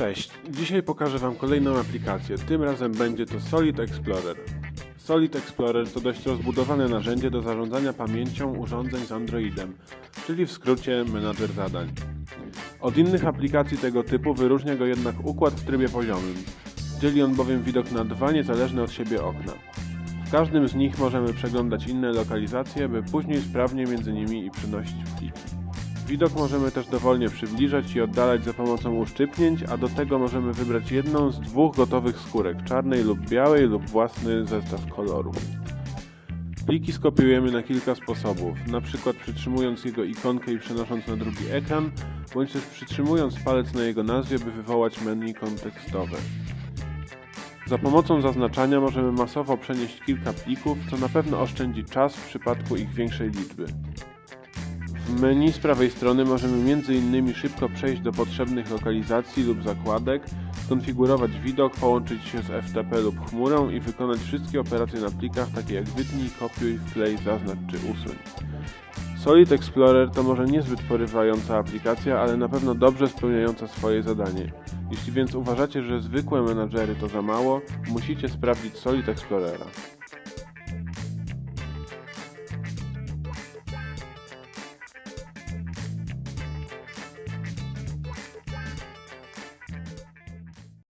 Cześć, dzisiaj pokażę Wam kolejną aplikację. Tym razem będzie to Solid Explorer. Solid Explorer to dość rozbudowane narzędzie do zarządzania pamięcią urządzeń z Androidem, czyli w skrócie menadżer zadań. Od innych aplikacji tego typu wyróżnia go jednak układ w trybie poziomym. Dzieli on bowiem widok na dwa niezależne od siebie okna. W każdym z nich możemy przeglądać inne lokalizacje, by później sprawnie między nimi i przenosić pliki. Widok możemy też dowolnie przybliżać i oddalać za pomocą uszczypnięć, a do tego możemy wybrać jedną z dwóch gotowych skórek, czarnej lub białej lub własny zestaw kolorów. Pliki skopiujemy na kilka sposobów, na przykład przytrzymując jego ikonkę i przenosząc na drugi ekran, bądź też przytrzymując palec na jego nazwie, by wywołać menu kontekstowe. Za pomocą zaznaczania możemy masowo przenieść kilka plików, co na pewno oszczędzi czas w przypadku ich większej liczby. Menu z prawej strony możemy m.in. szybko przejść do potrzebnych lokalizacji lub zakładek, skonfigurować widok, połączyć się z FTP lub chmurą i wykonać wszystkie operacje na plikach takie jak wytnij, kopiuj, wklej, zaznacz czy usuń. Solid Explorer to może niezbyt porywająca aplikacja, ale na pewno dobrze spełniająca swoje zadanie. Jeśli więc uważacie, że zwykłe menadżery to za mało, musicie sprawdzić Solid Explorera.